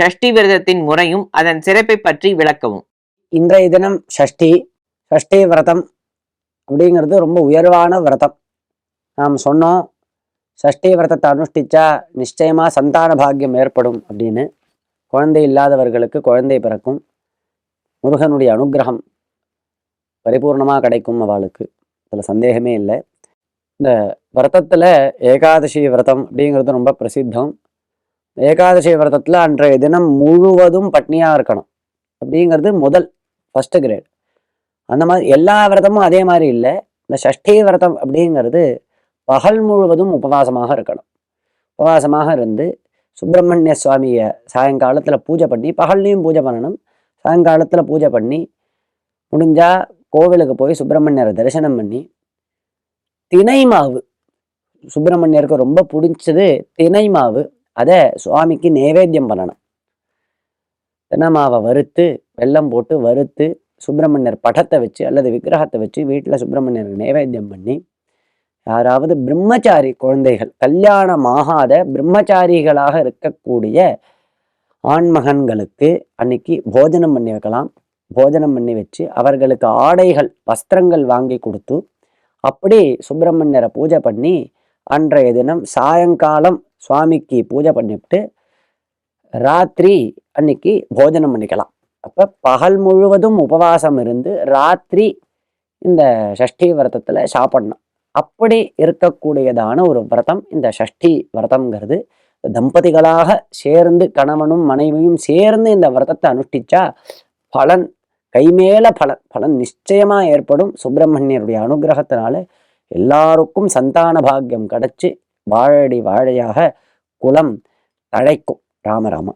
சஷ்டி விரதத்தின் முறையும் அதன் சிறப்பை பற்றி விளக்கவும். இன்றைய தினம் ஷஷ்டி ஷஷ்டி விரதம் அப்படிங்கிறது ரொம்ப உயர்வான விரதம். நாம் சொன்னோம் ஷஷ்டி விரதத்தை அனுஷ்டிச்சா நிச்சயமா சந்தான பாக்கியம் ஏற்படும் அப்படின்னு. குழந்தை இல்லாதவர்களுக்கு குழந்தை பிறக்கும். முருகனுடைய அனுக்கிரகம் பரிபூர்ணமாக கிடைக்கும் அவளுக்கு. அதில் சந்தேகமே இல்லை. இந்த விரதத்தில் ஏகாதசி விரதம் அப்படிங்கிறது ரொம்ப பிரசித்தம். ஏகாதசி விரதத்தில் அன்றைய தினம் முழுவதும் பட்னியாக இருக்கணும். அப்படிங்கிறது முதல் ஃபஸ்ட்டு கிரேட் அந்த மாதிரி எல்லா விரதமும் அதே மாதிரி இல்லை. இந்த சஷ்டி விரதம் அப்படிங்கிறது பகல் முழுவதும் உபவாசமாக இருக்கணும். உபவாசமாக இருந்து சுப்பிரமணிய சுவாமியை சாயங்காலத்தில் பூஜை பண்ணி பகல்லையும் பூஜை பண்ணணும். சாயங்காலத்தில் பூஜை பண்ணி முடிஞ்சால் கோவிலுக்கு போய் சுப்பிரமணியரை தரிசனம் பண்ணி தினை மாவு. சுப்பிரமணியருக்கு ரொம்ப பிடிச்சது தினை மாவு. அதை சுவாமிக்கு நைவேத்தியம் பண்ணணும். தென்னமாவை வறுத்து வெல்லம் போட்டு வறுத்து சுப்பிரமணியர் படத்தை வச்சு அல்லது விக்கிரகத்தை வச்சு வீட்டில் சுப்பிரமணியருக்கு நைவேத்தியம் பண்ணி யாராவது பிரம்மச்சாரி குழந்தைகள் கல்யாணம் ஆகாத பிரம்மச்சாரிகளாக இருக்கக்கூடிய ஆண்மகன்களுக்கு அன்னைக்கு போஜனம் பண்ணி வைக்கலாம். போஜனம் பண்ணி வச்சு அவர்களுக்கு ஆடைகள் வஸ்திரங்கள் வாங்கி கொடுத்து அப்படி சுப்பிரமணியரை பூஜை பண்ணி அன்றைய தினம் சாயங்காலம் சுவாமிக்கு பூஜை பண்ணிவிட்டு ராத்திரி அன்னைக்கு போஜனம் பண்ணிக்கலாம். அப்போ பகல் முழுவதும் உபவாசம் இருந்து ராத்திரி இந்த சஷ்டி விரதத்தில் சாப்பிடணும். அப்படி இருக்கக்கூடியதான ஒரு விரதம் இந்த சஷ்டி விரதம்ங்கிறது. தம்பதிகளாக சேர்ந்து கணவனும் மனைவியும் சேர்ந்து இந்த விரதத்தை அனுஷ்டிச்சா பலன் கைமேல பலன் பலன் நிச்சயமா ஏற்படும் சுப்பிரமணியருடைய அனுகிரகத்தினால எல்லாருக்கும் சந்தான பாக்கியம் கிடைச்சி வாழடி வாழையாக குலம் தழைக்கும். ராமராமா